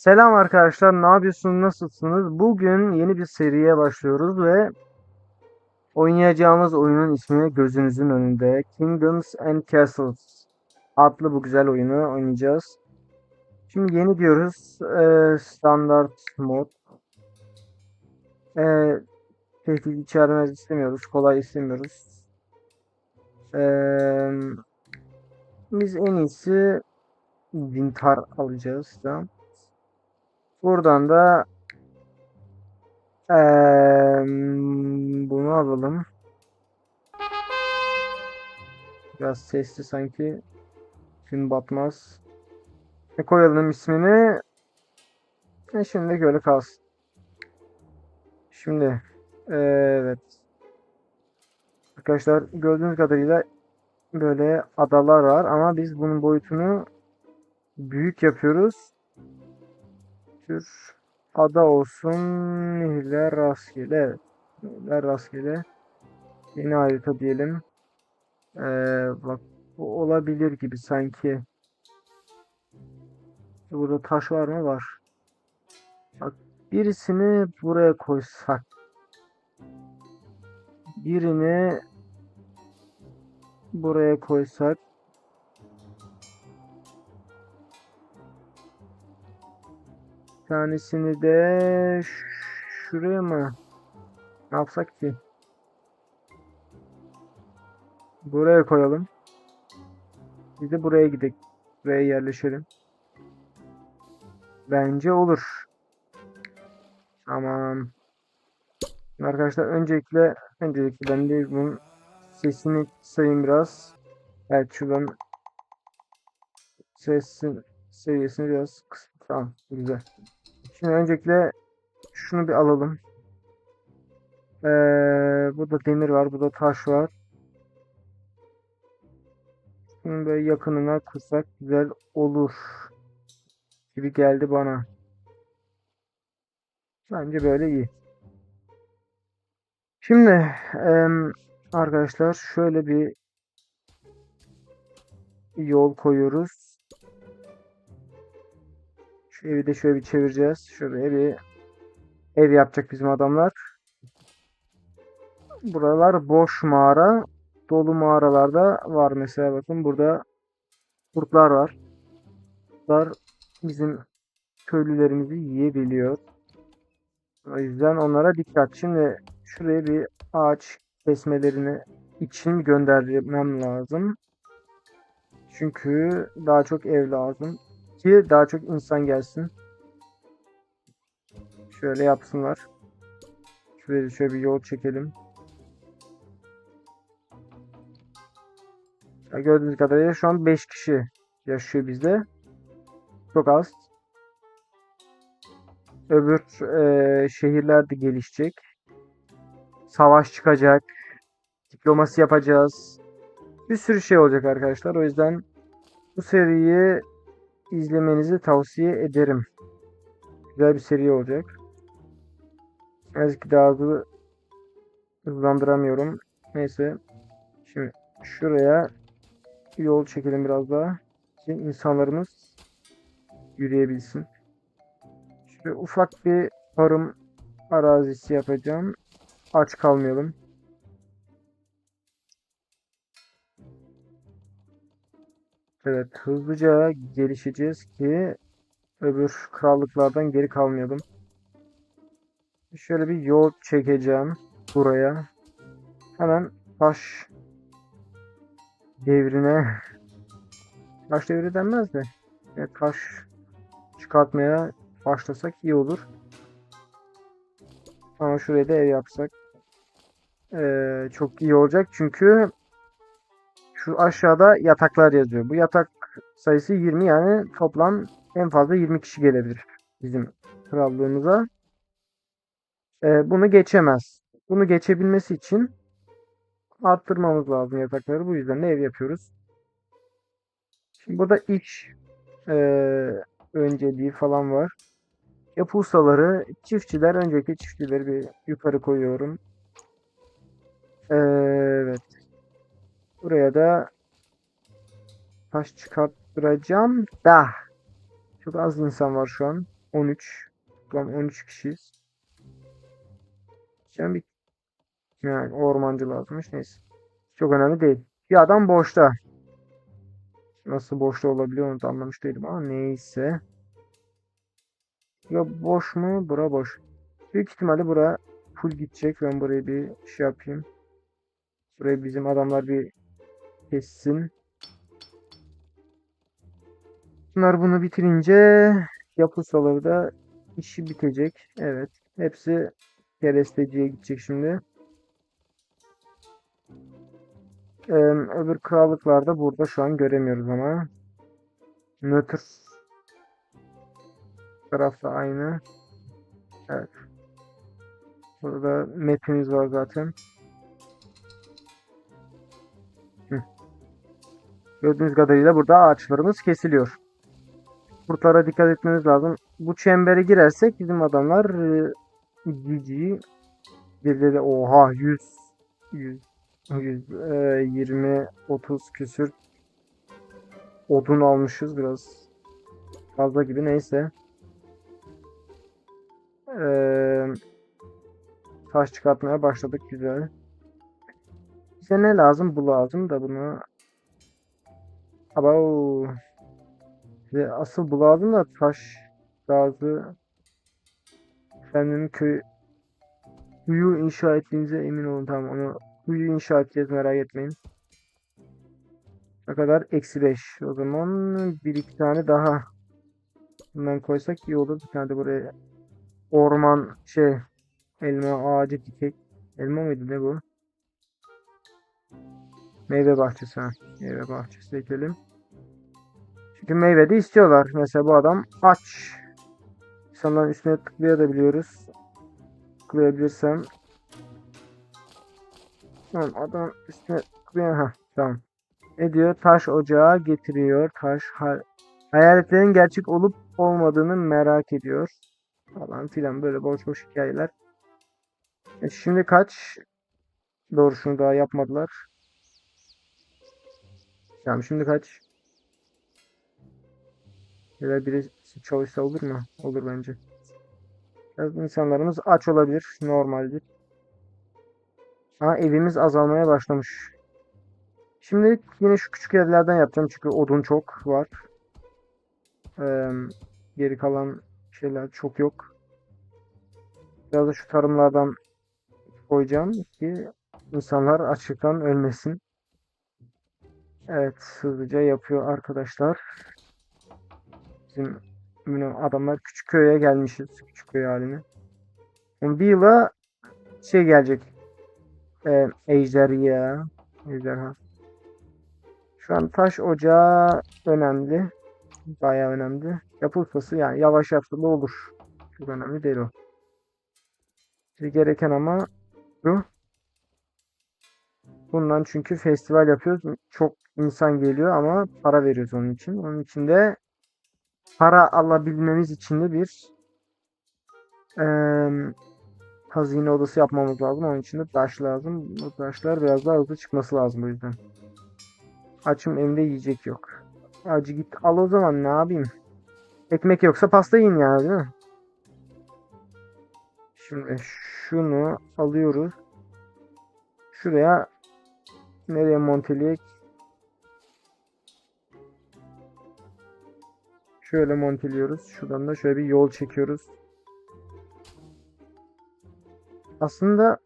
Selam arkadaşlar, ne yapıyorsunuz, nasılsınız? Bugün yeni bir seriye başlıyoruz ve oynayacağımız oyunun ismi gözünüzün önünde. Kingdoms and Castles adlı bu güzel oyunu oynayacağız. Şimdi yeni diyoruz. Ee, standart mod. Ee, tehdit içermez istemiyoruz. Kolay istemiyoruz. Ee, biz en iyisi Vintar alacağız. Tamam. Buradan da eee, bunu alalım. Biraz sesli sanki gün batmaz. Ne koyalım ismini? E şimdi böyle kalsın. Şimdi evet. Arkadaşlar gördüğünüz kadarıyla böyle adalar var ama biz bunun boyutunu büyük yapıyoruz tür ada olsun. Nehirler rastgele. Evet. Nehirler rastgele. Yeni harita diyelim. Ee, bak bu olabilir gibi sanki. Burada taş var mı? Var. Bak birisini buraya koysak. Birini buraya koysak. Tanesini de şuraya mı? Ne yapsak ki? Buraya koyalım. Biz de buraya gidelim. Buraya yerleşelim. Bence olur. Tamam. Arkadaşlar öncelikle öncelikle ben de bunun sesini kısayım biraz. Evet şuradan sesin seviyesini biraz kıs. Tamam güzel. Şimdi öncelikle şunu bir alalım. Ee, burada demir var, burada taş var. Şunu böyle yakınına kursak güzel olur gibi geldi bana. Bence böyle iyi. Şimdi em, arkadaşlar şöyle bir yol koyuyoruz. Şu evi de şöyle bir çevireceğiz. Şöyle bir ev yapacak bizim adamlar. Buralar boş mağara. Dolu mağaralarda var mesela bakın burada kurtlar var. Kurtlar bizim köylülerimizi yiyebiliyor. O yüzden onlara dikkat. Şimdi şuraya bir ağaç kesmelerini için göndermem lazım. Çünkü daha çok ev lazım ki daha çok insan gelsin. Şöyle yapsınlar. Şöyle şöyle bir yol çekelim. Ya gördüğünüz kadarıyla şu an 5 kişi yaşıyor bizde. Çok az. Öbür e, şehirler de gelişecek. Savaş çıkacak. Diplomasi yapacağız. Bir sürü şey olacak arkadaşlar. O yüzden bu seriyi izlemenizi tavsiye ederim. Güzel bir seri olacak. Yazık daha hızlı hızlandıramıyorum. Neyse. Şimdi şuraya yol çekelim biraz daha. Ki insanlarımız yürüyebilsin. Şöyle ufak bir tarım arazisi yapacağım. Aç kalmayalım. Evet, hızlıca gelişeceğiz ki öbür krallıklardan geri kalmayalım. Şöyle bir yol çekeceğim buraya. Hemen taş devrine taş devri denmez de evet, taş çıkartmaya başlasak iyi olur. Ama şuraya da ev yapsak ee, çok iyi olacak çünkü şu aşağıda yataklar yazıyor. Bu yatak sayısı 20 yani toplam en fazla 20 kişi gelebilir bizim krallığımıza. Ee, bunu geçemez. Bunu geçebilmesi için arttırmamız lazım yatakları. Bu yüzden de ev yapıyoruz. Şimdi burada iş e, önceliği falan var. Yapı ustaları, çiftçiler. Önceki çiftçileri bir yukarı koyuyorum. Ee, evet. Buraya da taş çıkarttıracağım da çok az insan var şu an. 13. Toplam 13 kişiyiz. Sen bir yani ormancı lazımmış. Neyse. Çok önemli değil. Bir adam boşta. Nasıl boşta olabiliyor onu da anlamış değilim ama neyse. Ya boş mu? Bura boş. Büyük ihtimalle bura full gidecek. Ben burayı bir şey yapayım. Burayı bizim adamlar bir kessin. Bunlar bunu bitirince yapılsaları da işi bitecek. Evet. Hepsi keresteciye gidecek şimdi. Ee, öbür krallıklar da burada şu an göremiyoruz ama. Nötr tarafta aynı. Evet. Burada metiniz var zaten. Gördüğünüz kadarıyla burada ağaçlarımız kesiliyor. Kurtlara dikkat etmemiz lazım. Bu çembere girersek bizim adamlar e, GG birileri oha 100 100 100 e, 20 30 küsür odun almışız biraz fazla gibi neyse. Eee taş çıkartmaya başladık güzel. Bize ne lazım? Bu lazım da bunu Abo. Ve asıl bu lazım da taş gazı efendim köy kuyu inşa ettiğinize emin olun tamam onu kuyu inşa edeceğiz merak etmeyin. Ne kadar? Eksi 5. O zaman bir iki tane daha bundan koysak iyi olur. Bir tane de buraya orman şey elma ağacı dikek. Elma mıydı ne bu? Meyve bahçesi ha. Meyve bahçesi ekelim. Çünkü meyve de istiyorlar. Mesela bu adam aç. İnsanların üstüne tıklayabiliyoruz. Tıklayabilirsem. Tamam adam üstüne tıklayan ha tamam. Ne diyor? Taş ocağı getiriyor. Taş ha hayaletlerin gerçek olup olmadığını merak ediyor. Falan filan böyle boş boş hikayeler. E şimdi kaç? Doğru şunu daha yapmadılar. Tamam şimdi kaç? Ya birisi çalışsa olur mu? Olur bence. Biraz insanlarımız aç olabilir. Normaldir. Ha evimiz azalmaya başlamış. Şimdi yine şu küçük evlerden yapacağım çünkü odun çok var. Ee, geri kalan şeyler çok yok. Biraz da şu tarımlardan koyacağım ki insanlar açlıktan ölmesin. Evet hızlıca yapıyor arkadaşlar. Bizim adamlar küçük köye gelmişiz. Küçük köy haline. Yani bir yıla şey gelecek. E, ejderha. Ejderha. Şu an taş ocağı önemli. Bayağı önemli. Yapı ustası yani yavaş yaptığı olur. Çok önemli değil o. Bize gereken ama bu. Bundan çünkü festival yapıyoruz. Çok insan geliyor ama para veriyoruz onun için. Onun için de para alabilmemiz için de bir eee, hazine odası yapmamız lazım. Onun için de taş lazım. Bu taşlar biraz daha hızlı çıkması lazım bu yüzden. Açım evde yiyecek yok. Acı git al o zaman ne yapayım? Ekmek yoksa pasta yiyin yani değil mi? Şimdi şunu alıyoruz. Şuraya nereye monteleyek? Şöyle monteliyoruz. Şuradan da şöyle bir yol çekiyoruz. Aslında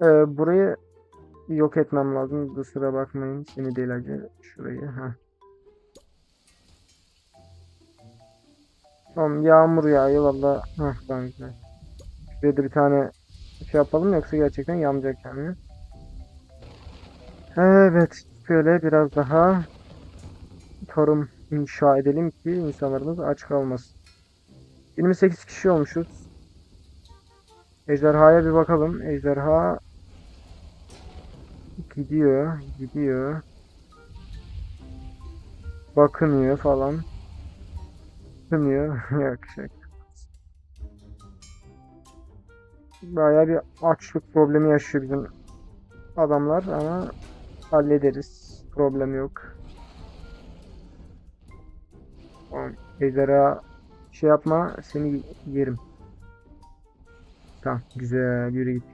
e, burayı yok etmem lazım. Kusura bakmayın. Seni değil acı. Şurayı. Heh. Tamam yağmur yağıyor valla. Heh tamam güzel. Şuraya da bir tane şey yapalım yoksa gerçekten yanacak yani. Evet. Şöyle biraz daha tarım inşa edelim ki insanlarımız aç kalmasın. 28 kişi olmuşuz. Ejderhaya bir bakalım. Ejderha gidiyor, gidiyor. Bakınıyor falan. Bakınıyor. Yok şey. Bayağı bir açlık problemi yaşıyor bizim adamlar ama hallederiz. Problem yok. Tamam. Ejderha Şey yapma seni yerim. Tamam güzel yürü git.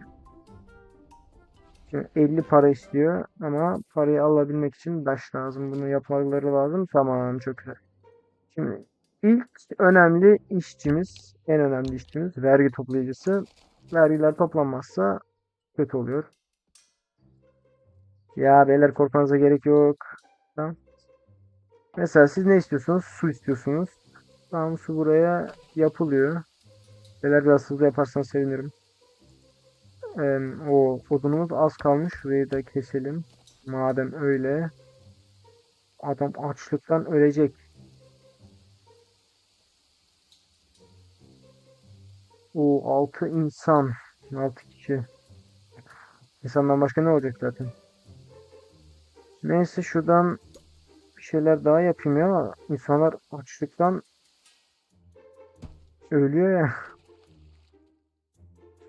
Şimdi 50 para istiyor ama parayı alabilmek için taş lazım. Bunu yapmaları lazım. Tamam çok güzel. Şimdi ilk önemli işçimiz, en önemli işçimiz vergi toplayıcısı. Vergiler toplanmazsa kötü oluyor. Ya beyler korkmanıza gerek yok. Tamam. Mesela siz ne istiyorsunuz? Su istiyorsunuz. Tamam su buraya yapılıyor. Beyler biraz hızlı yaparsanız sevinirim. Ee, o odunumuz az kalmış. Şurayı da keselim. Madem öyle. Adam açlıktan ölecek. O 6 insan. 6 kişi. İnsandan başka ne olacak zaten? Neyse şuradan bir şeyler daha yapayım ya. İnsanlar açlıktan ölüyor ya.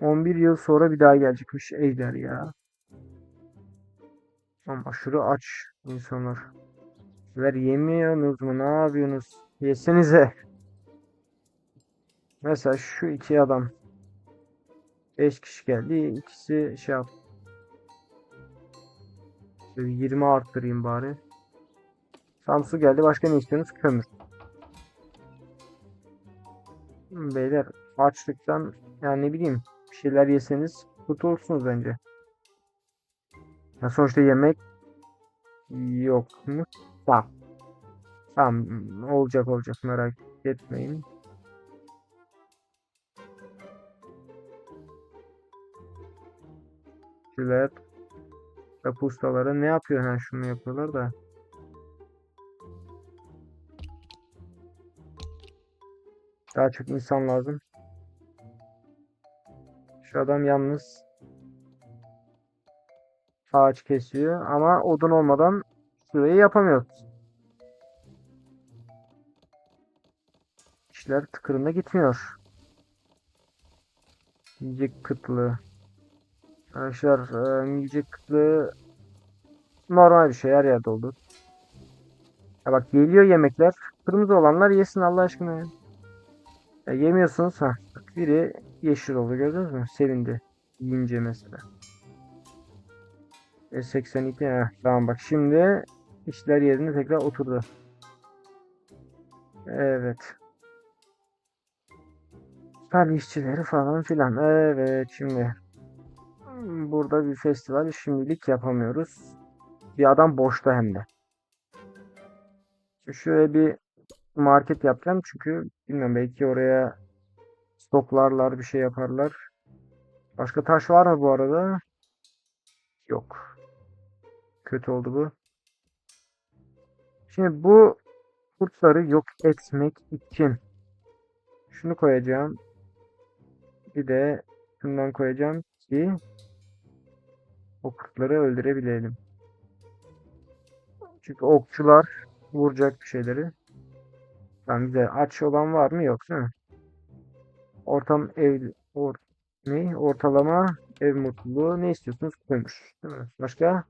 11 yıl sonra bir daha gelecekmiş Ejder ya. Ama aşırı aç insanlar. Ver yemiyorsunuz mu? Ne yapıyorsunuz? Yesenize. Mesela şu iki adam. 5 kişi geldi. İkisi şey yap. Şöyle 20 arttırayım bari. Samsu geldi. Başka ne istiyorsunuz? Kömür. Beyler açlıktan yani ne bileyim bir şeyler yeseniz kurtulursunuz bence. Ya sonuçta yemek yok mu? Tamam. Tamam olacak olacak merak etmeyin. Şöyle Kapı ustaları ne yapıyor? Ha şunu yapıyorlar da. Daha çok insan lazım. Şu adam yalnız ağaç kesiyor ama odun olmadan şurayı yapamıyoruz. İşler tıkırında gitmiyor. Yiyecek kıtlığı. Arkadaşlar e, yiyecek kıtlığı normal bir şey her yerde olur. Ya bak geliyor yemekler. Kırmızı olanlar yesin Allah aşkına. Ya. Yemiyorsunuz ha. Bak biri yeşil oldu gördünüz mü? Sevindi. Yiyince mesela. E 82 ha. Tamam bak şimdi işler yerine tekrar oturdu. Evet. Tabii işçileri falan filan. Evet şimdi. Burada bir festival şimdilik yapamıyoruz. Bir adam boşta hem de. Şöyle bir market yapacağım çünkü bilmiyorum belki oraya stoklarlar bir şey yaparlar. Başka taş var mı bu arada? Yok. Kötü oldu bu. Şimdi bu kurtları yok etmek için şunu koyacağım. Bir de şundan koyacağım ki o kurtları öldürebilelim. Çünkü okçular vuracak bir şeyleri. Tamam bize aç olan var mı yok değil mi? Ortam ev or, ne? Ortalama ev mutluluğu ne istiyorsunuz? Kömür. Değil mi? Başka?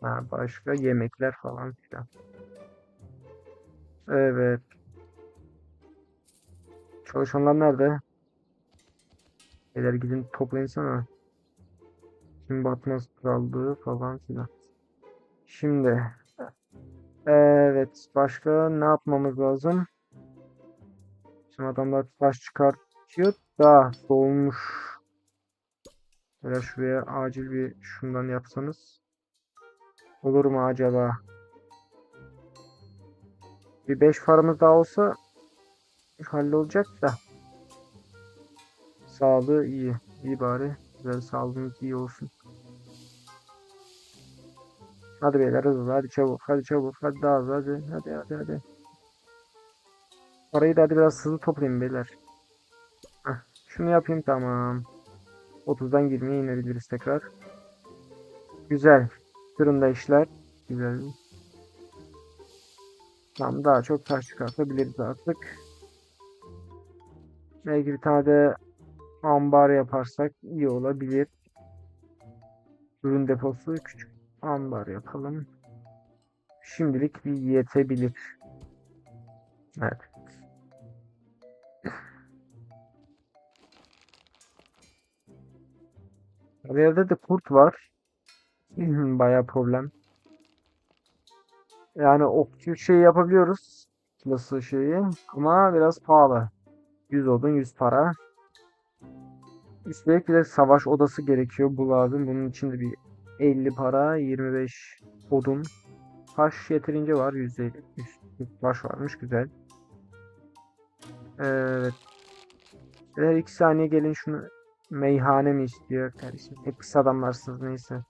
Ha, başka yemekler falan filan. Evet. Çalışanlar nerede? Beyler gidin toplayın sana. Kim batmaz krallığı falan filan. Şimdi evet başka ne yapmamız lazım? Şimdi adamlar taş çıkartıyor da soğumuş. Böyle şuraya acil bir şundan yapsanız. Olur mu acaba? Bir 5 farımız daha olsa hallolacak da. Sağlığı iyi. İyi bari. Güzel sağlığınız iyi olsun. Hadi beyler hızlı hadi çabuk hadi çabuk hadi daha hızlı hadi hadi hadi hadi. Parayı da hadi biraz hızlı toplayayım beyler. Heh, şunu yapayım tamam. 30'dan 20'ye inebiliriz tekrar. Güzel. Fırında işler. Güzel. Tamam daha çok taş çıkartabiliriz artık. Belki bir tane de ambar yaparsak iyi olabilir. Ürün deposu küçük ambar yapalım. Şimdilik bir yetebilir. Evet. Yerde de kurt var. Baya problem. Yani okçu şey yapabiliyoruz. Nasıl şeyi. Ama biraz pahalı. 100 odun 100 para. Üstelik bir de savaş odası gerekiyor. Bu lazım. Bunun için de bir 50 para, 25 odun. Taş yeterince var. 150. 100 taş varmış. Güzel. Evet. Eğer 2 saniye gelin şunu meyhane mi istiyor kardeşim? Hep kısa adamlarsınız neyse.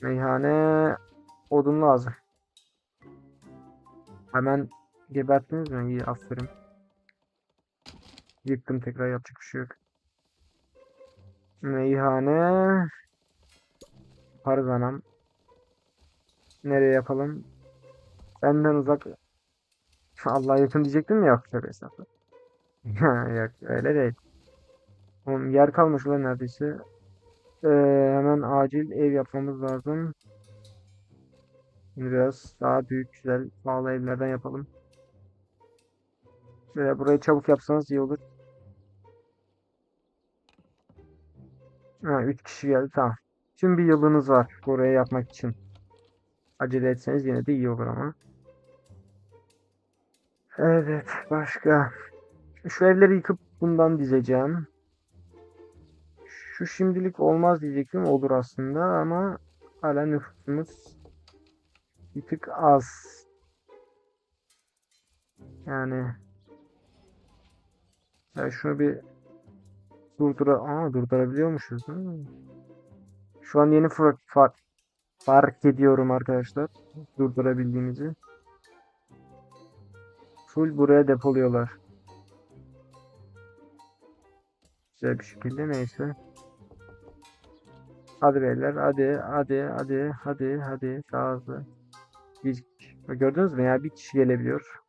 Meyhane odun lazım. Hemen geberttiniz mi? İyi aferin. Yıktım tekrar yapacak bir şey yok. Meyhane yaparız anam. Nereye yapalım? Benden uzak. Allah yakın diyecektim ya. Şöyle hesapla. Yok öyle değil. Oğlum yer kalmış ulan neredeyse. Ee, hemen acil ev yapmamız lazım. Şimdi biraz daha büyük güzel pahalı evlerden yapalım. Şöyle burayı çabuk yapsanız iyi olur. Ha, 3 kişi geldi tamam. Şimdi bir yılınız var buraya yapmak için. Acele etseniz yine de iyi olur ama. Evet başka. Şu evleri yıkıp bundan dizeceğim. Şu şimdilik olmaz diyecektim. Olur aslında ama hala nüfusumuz bir tık az. Yani ya şunu bir durdura Aa, durdurabiliyormuşuz. Hmm. Şu an yeni fark, fark, fark ediyorum arkadaşlar. Durdurabildiğimizi. Full buraya depoluyorlar. Güzel bir şekilde neyse. Hadi beyler hadi hadi hadi hadi hadi daha hızlı. Bir, gördünüz mü ya bir kişi gelebiliyor.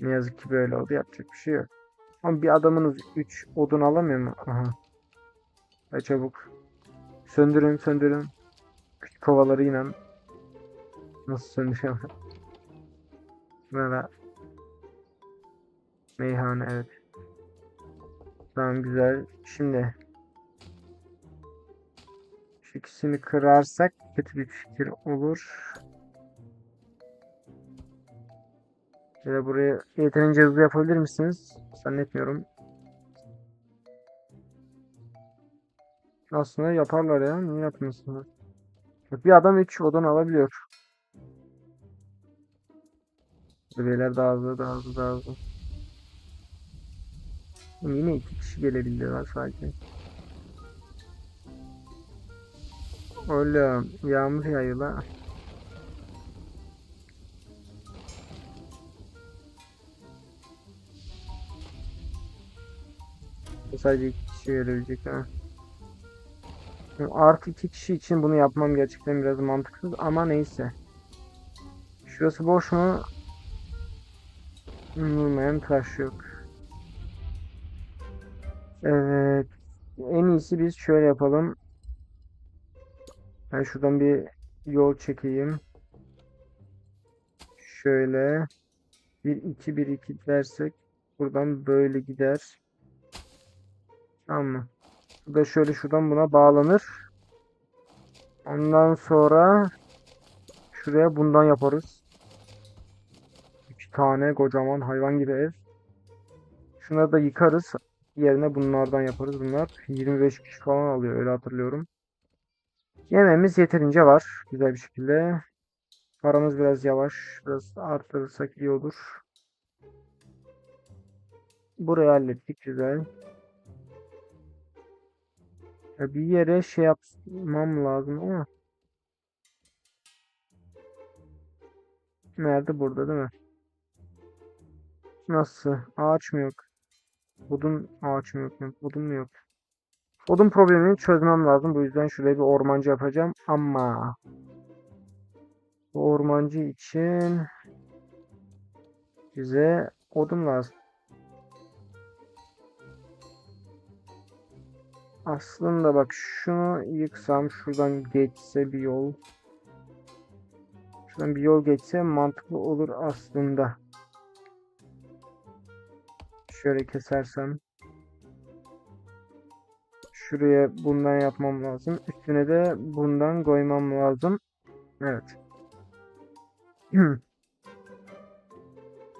Ne yazık ki böyle oldu yapacak bir şey yok. Ama bir adamınız 3 odun alamıyor mu? Aha. Hadi çabuk. Söndürün söndürün. Küçük kovaları inan. Nasıl söndüreceğim? Böyle. Meyhane evet. Tamam güzel. Şimdi şu ikisini kırarsak kötü bir fikir olur. Ya buraya yeterince hızlı yapabilir misiniz? Zannetmiyorum. Aslında yaparlar ya. Niye yapmıyorsunuz? Bak bir adam 3 odan alabiliyor. Beyler daha hızlı, daha hızlı, daha hızlı. Yine iki kişi gelebildiler sadece. Oğlum yağmur yağıyor la. Sadece iki kişi gelebilecek ha. Artı iki kişi için bunu yapmam gerçekten biraz mantıksız ama neyse. Şurası boş mu? Vurmayan taş yok. Evet. En iyisi biz şöyle yapalım. Ben şuradan bir yol çekeyim. Şöyle 1 2 1 2 dersek buradan böyle gider. Tamam mı? Bu da şöyle şuradan buna bağlanır. Ondan sonra şuraya bundan yaparız. İki tane kocaman hayvan gibi ev. Şunları da yıkarız. Yerine bunlardan yaparız. Bunlar 25 kişi falan alıyor öyle hatırlıyorum. Yememiz yeterince var. Güzel bir şekilde. Paramız biraz yavaş. Biraz arttırırsak iyi olur. Burayı hallettik. Güzel. Bir yere şey yapmam lazım ama. Nerede? Burada değil mi? Nasıl? Ağaç mı yok? Odun ağaç mı yok? Odun mu yok? Odun problemini çözmem lazım. Bu yüzden şuraya bir ormancı yapacağım. Ama bu ormancı için bize odun lazım. Aslında bak şunu yıksam şuradan geçse bir yol. Şuradan bir yol geçse mantıklı olur aslında. Şöyle kesersem. Şuraya bundan yapmam lazım. Üstüne de bundan koymam lazım. Evet.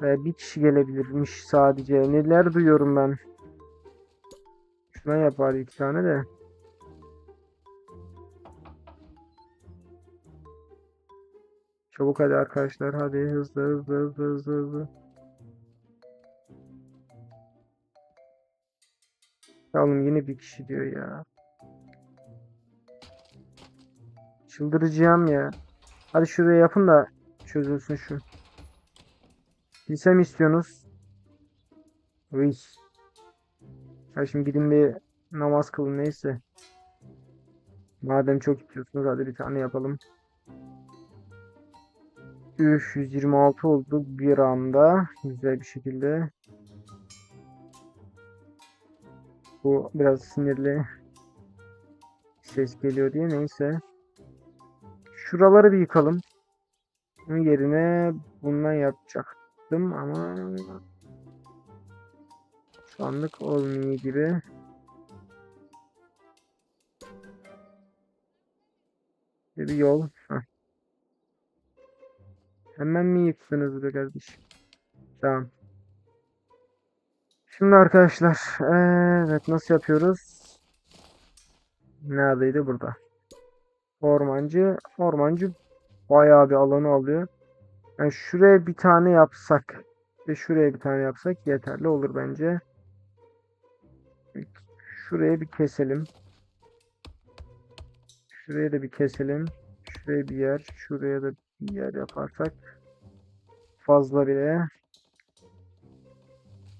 Ve bir kişi gelebilirmiş sadece. Neler duyuyorum ben. Şuna yapar iki tane de. Çabuk hadi arkadaşlar. Hadi hızlı hızlı hızlı hızlı hızlı. Ya Oğlum yine bir kişi diyor ya. Çıldıracağım ya. Hadi şuraya yapın da çözülsün şu. Lise istiyorsunuz? Uy. Ya şimdi gidin bir namaz kılın neyse. Madem çok istiyorsunuz hadi bir tane yapalım. Üf 126 oldu bir anda. Güzel bir şekilde. Bu biraz sinirli ses geliyor diye neyse. Şuraları bir yıkalım. Bunun yerine bundan yapacaktım ama şu anlık olmuyor gibi. Bir yol. Heh. Hemen mi yıktınız be kardeşim? Tamam. Şimdi arkadaşlar, evet nasıl yapıyoruz? Neredeydi burada? Ormancı, ormancı bayağı bir alanı alıyor. Yani şuraya bir tane yapsak ve şuraya bir tane yapsak yeterli olur bence. Şuraya bir keselim. Şuraya da bir keselim. Şuraya bir yer, şuraya da bir yer yaparsak fazla bile.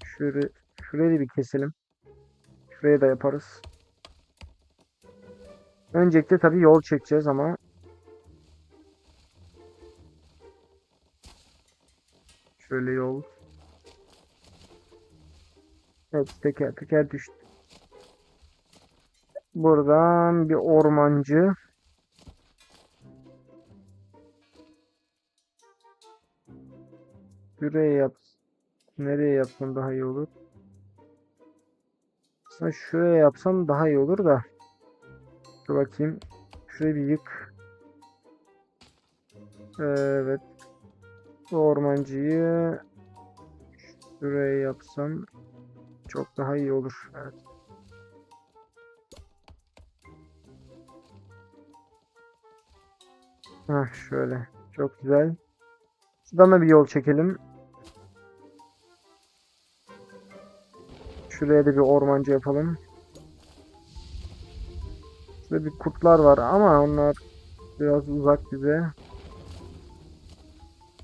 Şuraya, şurayı da bir keselim. Şuraya da yaparız. Öncelikle tabii yol çekeceğiz ama şöyle yol. Evet teker teker düştü. Buradan bir ormancı. Şuraya yap. Nereye yapsam daha iyi olur? Aslında şuraya yapsam daha iyi olur da. Dur bakayım. Şurayı bir yık. Evet. Bu ormancıyı şuraya yapsam çok daha iyi olur. Evet. Heh, şöyle. Çok güzel. Şuradan da bir yol çekelim. Şuraya da bir ormancı yapalım. Şurada bir kurtlar var ama onlar biraz uzak bize.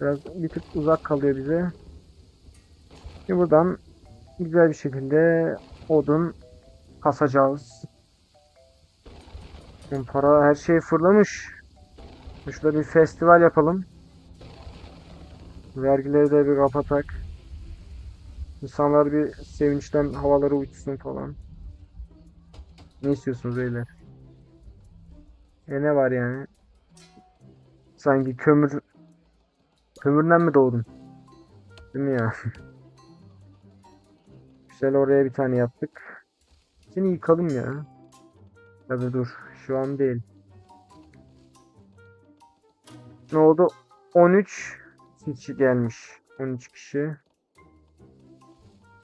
Biraz bir tık uzak kalıyor bize. Şimdi buradan güzel bir şekilde odun kasacağız. Şimdi para her şey fırlamış. Şurada bir festival yapalım. Vergileri de bir kapatak. İnsanlar bir sevinçten havaları uçsun falan. Ne istiyorsunuz beyler? E ne var yani? Sanki kömür kömürden mi doğdun? Değil mi ya? Güzel oraya bir tane yaptık. Seni yıkalım ya. Ya da dur. Şu an değil. Ne oldu? 13 kişi gelmiş. 13 kişi.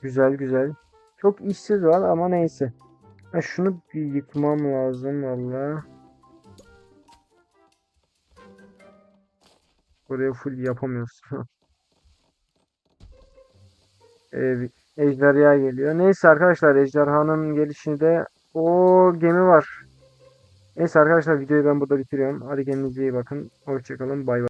Güzel güzel. Çok işsiz var ama neyse. Ha, şunu bir yıkmam lazım valla. Buraya full yapamıyoruz. ee, ejderha geliyor. Neyse arkadaşlar ejderhanın gelişinde o gemi var. Neyse arkadaşlar videoyu ben burada bitiriyorum. Hadi kendinize iyi bakın. Hoşçakalın. Bay bay.